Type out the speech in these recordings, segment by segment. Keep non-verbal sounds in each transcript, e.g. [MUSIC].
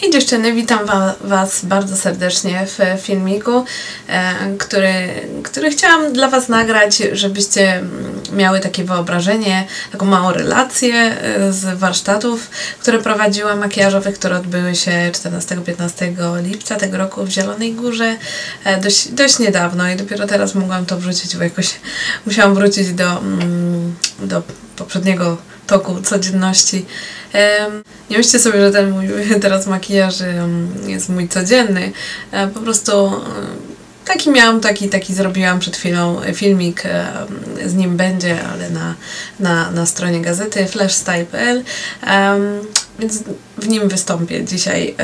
Hej dziewczyny, witam wa Was bardzo serdecznie w filmiku, e, który, który chciałam dla Was nagrać, żebyście miały takie wyobrażenie, taką małą relację e, z warsztatów, które prowadziłam makijażowych, które odbyły się 14-15 lipca tego roku w Zielonej Górze, e, dość, dość niedawno i dopiero teraz mogłam to wrzucić, bo jakoś musiałam wrócić do, mm, do poprzedniego toku codzienności. Nie myślcie sobie, że ten mój [LAUGHS] teraz makijaż jest mój codzienny. E, po prostu taki miałam, taki, taki zrobiłam przed chwilą filmik, z nim będzie, ale na, na, na stronie gazety flashstyle.pl więc w nim wystąpię dzisiaj.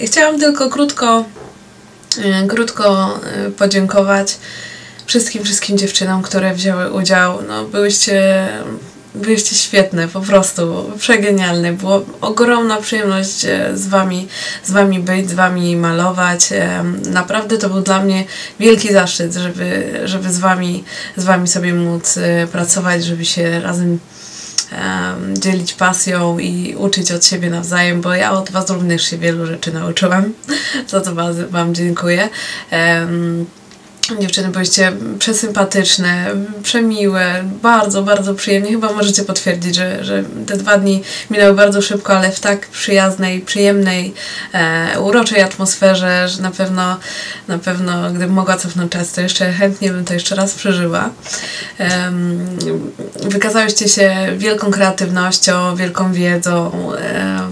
Chciałam tylko krótko, e, krótko e, podziękować wszystkim, wszystkim dziewczynom, które wzięły udział. No, byłyście Byliście świetne, po prostu przegenialne. Było ogromna przyjemność e, z wami, z wami być, z wami malować. E, naprawdę to był dla mnie wielki zaszczyt, żeby, żeby z, wami, z wami sobie móc e, pracować, żeby się razem dzielić pasją i uczyć od siebie nawzajem, bo ja od Was również się wielu rzeczy nauczyłam, [LAUGHS] za co Wam dziękuję. Um, Dziewczyny byliście przesympatyczne, przemiłe, bardzo, bardzo przyjemnie. Chyba możecie potwierdzić, że, że te dwa dni minęły bardzo szybko, ale w tak przyjaznej, przyjemnej, e, uroczej atmosferze, że na pewno, na pewno gdybym mogła cofnąć czas, to jeszcze chętnie bym to jeszcze raz przeżyła. E, wykazałyście się wielką kreatywnością, wielką wiedzą. E,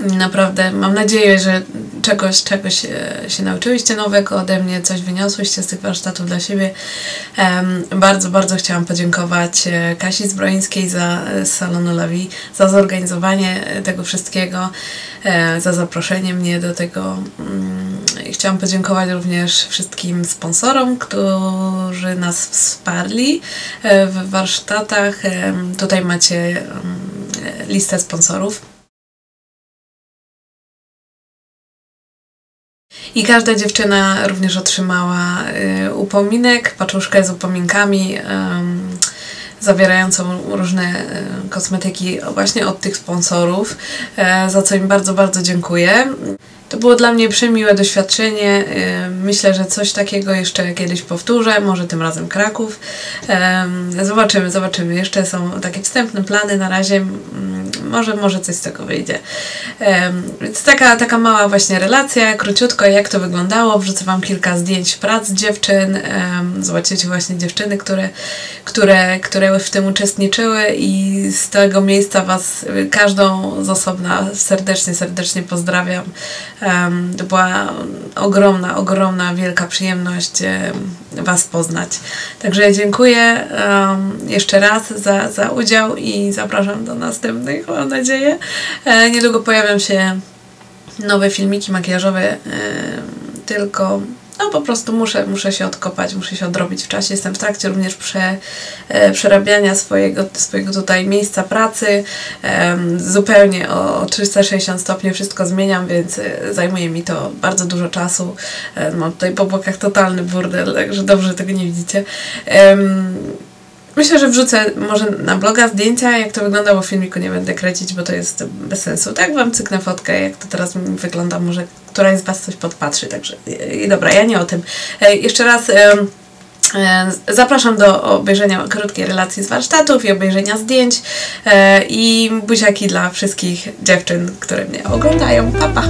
naprawdę mam nadzieję, że czegoś, czegoś e, się nauczyłyście nowego ode mnie, coś wyniosłyście z tych warsztatów dla siebie. Bardzo, bardzo chciałam podziękować e, Kasi Zbroińskiej za e, Salonu Lavi, za zorganizowanie tego wszystkiego, za zaproszenie mnie do tego. Mm, chciałam podziękować również wszystkim sponsorom, którzy nas wsparli w warsztatach. Tutaj macie listę sponsorów. I każda dziewczyna również otrzymała y, upominek, paczuszkę z upominkami zawierającą różne y, kosmetyki właśnie od tych sponsorów, e, za co im bardzo, bardzo dziękuję. To było dla mnie przemiłe doświadczenie. Y, myślę, że coś takiego jeszcze kiedyś powtórzę, może tym razem Kraków. Zobaczymy, zobaczymy. Jeszcze są takie wstępne plany na razie. Może, może coś z tego wyjdzie. Więc taka, taka mała właśnie relacja, króciutko jak to wyglądało. Wrzucę Wam kilka zdjęć prac dziewczyn. Zobaczycie właśnie dziewczyny, które, które, które w tym uczestniczyły i z tego miejsca Was każdą z osobna serdecznie, serdecznie pozdrawiam. To była ogromna, ogromna, wielka przyjemność Was poznać. Także dziękuję jeszcze raz za, za udział i zapraszam do następnych, mam nadzieję. E, niedługo pojawią się nowe filmiki makijażowe, tylko no po prostu muszę, muszę się odkopać, muszę się odrobić w czasie. Jestem w trakcie również prze, e, przerabiania swojego, swojego tutaj miejsca pracy. E, zupełnie o 360 stopni wszystko zmieniam, więc e, zajmuje mi to bardzo dużo czasu. E, mam tutaj po bokach totalny burdel, także dobrze, tego nie widzicie. Myślę, że wrzucę może na bloga zdjęcia, jak to wygląda, bo filmiku nie będę kręcić, bo to jest bez sensu. Tak Wam cyknę fotkę, jak to teraz wygląda, może któraś z Was coś podpatrzy, także i dobra, ja nie o tym. E, jeszcze raz e, Zapraszam do obejrzenia krótkiej relacji z warsztatów i obejrzenia zdjęć e, i buziaki dla wszystkich dziewczyn, które mnie oglądają. Pa, pa!